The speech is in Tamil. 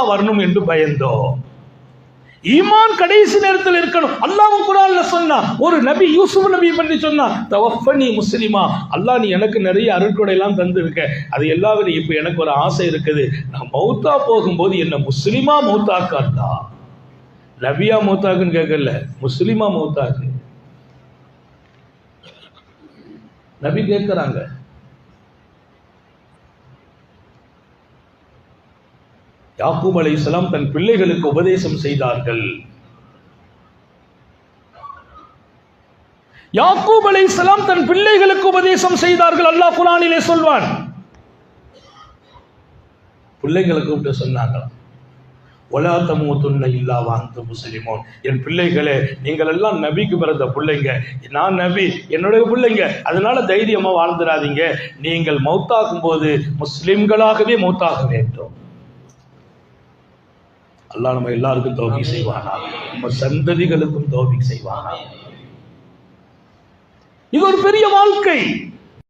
வரணும் என்று பயந்தோம். ஈமான் கடைசி நேரத்தில் இருக்கணும். அல்லாவும் குரான்ல சொன்னா ஒரு நபி யூசுப் நபி பற்றி சொன்னா தவஃபனி முஸ்லிமா அல்லாஹ் நீ எனக்கு நிறைய அருட்கொடை எல்லாம் தந்திருக்க. அது எல்லாரும் இப்போ எனக்கு ஒரு ஆசை இருக்குது. நான் மௌத்தா போகும்போது என்ன முஸ்லிமா மௌத்தாக்காண்டா நபியா மௌத்தாக்குன்னு கேட்கல. முஸ்லிமா மௌத்தாக்கு. நபி கேட்கிறாங்க. யாக்கூப் அலைஹிஸ்ஸலாம் தன் பிள்ளைகளுக்கு உபதேசம் செய்தார்கள். யாக்கூப் அலைஹிஸ்ஸலாம் தன் பிள்ளைகளுக்கு உபதேசம் செய்தார்கள். அல்லாஹ் குரானிலே சொல்வான். பிள்ளைங்களை கூப்பிட்டு சொன்னாங்களாம். ஒலா தமூத்துன்ன இல்லா வாழ்ந்த முஸ்லிமோன். என் பிள்ளைகளே நீங்கள் எல்லாம் நபிக்கு பிறந்த பிள்ளைங்க. நான் நபி என்னுடைய பிள்ளைங்க. அதனால தைரியமா வாழ்ந்துடாதீங்க நீங்கள் மௌத்தாகும் போது முஸ்லிம்களாகவே மௌத்தாக வேண்டும். அல்லாஹ் நம்ம எல்லாருக்கும் தௌபி செய்வானா? நம்ம சந்ததிகளுக்கும் தௌபி செய்வானா? இது ஒரு பெரிய வாழ்க்கை.